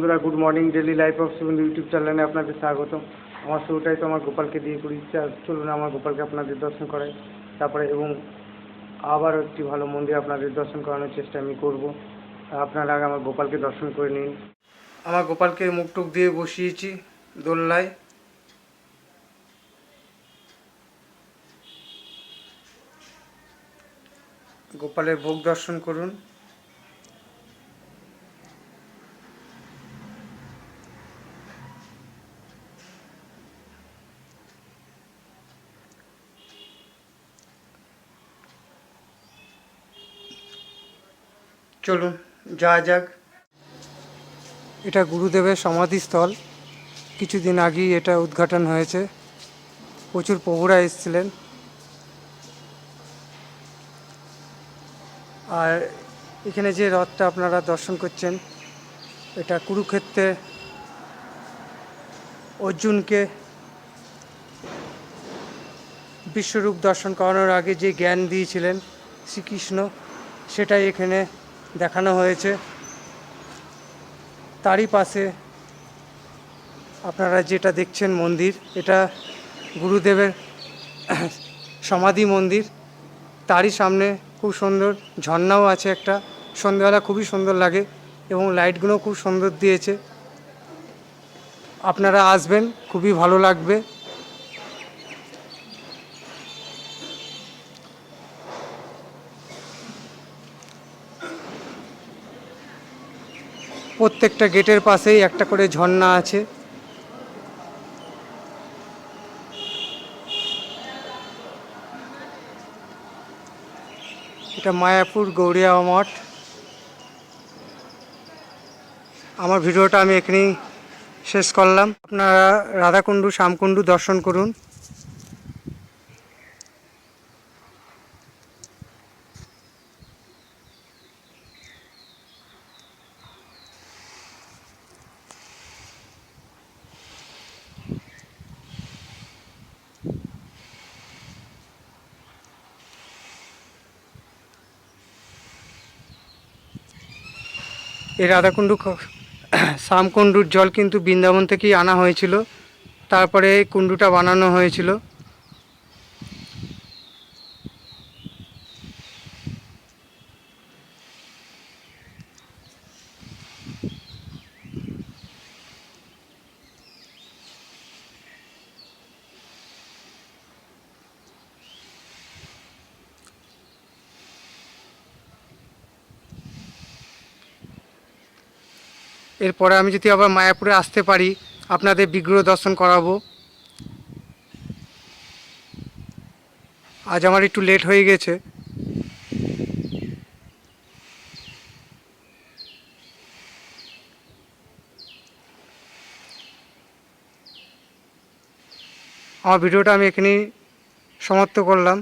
বন্ধুরা good morning daily life of Shuvendu YouTube চ্যানেলে আপনাদের স্বাগত আমার শুরুটাই তো আমার গোপালকে দিয়ে করি চা- চলুন আমার গোপালকে আপনাদের দর্শন করাই। তারপরে এবং আবার একটি ভালো মন্দির আপনাদের দর্শন করানোর চেষ্টা আমি করব। আপনারা আগে আমার গোপালকে দর্শন করে নিন। আমার গোপালকে মুখটুক দিয়ে বসিয়েছি দোলনায়। গোপালের ভোগ দর্শন করুন। চলুন যা যাক। এটা গুরুদেবের সমাধিস্থল। কিছুদিন আগেই এটা উদ্ঘাটন হয়েছে। প্রচুর প্রভুরা এসেছিলেন। আর এখানে যে রথটা আপনারা দর্শন করছেন, এটা কুরুক্ষেত্রে অর্জুনকে বিশ্বরূপ দর্শন করানোর আগে যে জ্ঞান দিয়েছিলেন শ্রীকৃষ্ণ, সেটাই এখানে দেখানো হয়েছে। তারই পাশে আপনারা যেটা দেখছেন মন্দির, এটা গুরুদেবের সমাধি মন্দির। তারই সামনে খুব সুন্দর ঝর্ণাও আছে একটা। সন্ধ্যেবেলা খুবই সুন্দর লাগে এবং লাইটগুলো খুব সুন্দর দিয়েছে। আপনারা আসবেন, খুবই ভালো লাগবে। প্রত্যেকটা গেটের পাশেই একটা করে ঝর্ণা আছে। এটা মায়াপুর গৌরিয়া মঠ। আমার ভিডিওটা আমি এখানেই শেষ করলাম। আপনারা রাধাকুণ্ডু, শ্যামকুণ্ডু দর্শন করুন। এই রাধাকুণ্ডু শ্যামকুণ্ডুর জল কিন্তু বৃন্দাবন থেকেই আনা হয়েছিল। তারপরে কুণ্ডুটা বানানো হয়েছিল। এরপরে আমি যদি আবার মায়াপুরে আসতে পারি, আপনাদের বিগ্রহ দর্শন করাবো। আজ আমার একটু লেট হয়ে গেছে। আমার ভিডিওটা আমি এখানেই সমাপ্ত করলাম।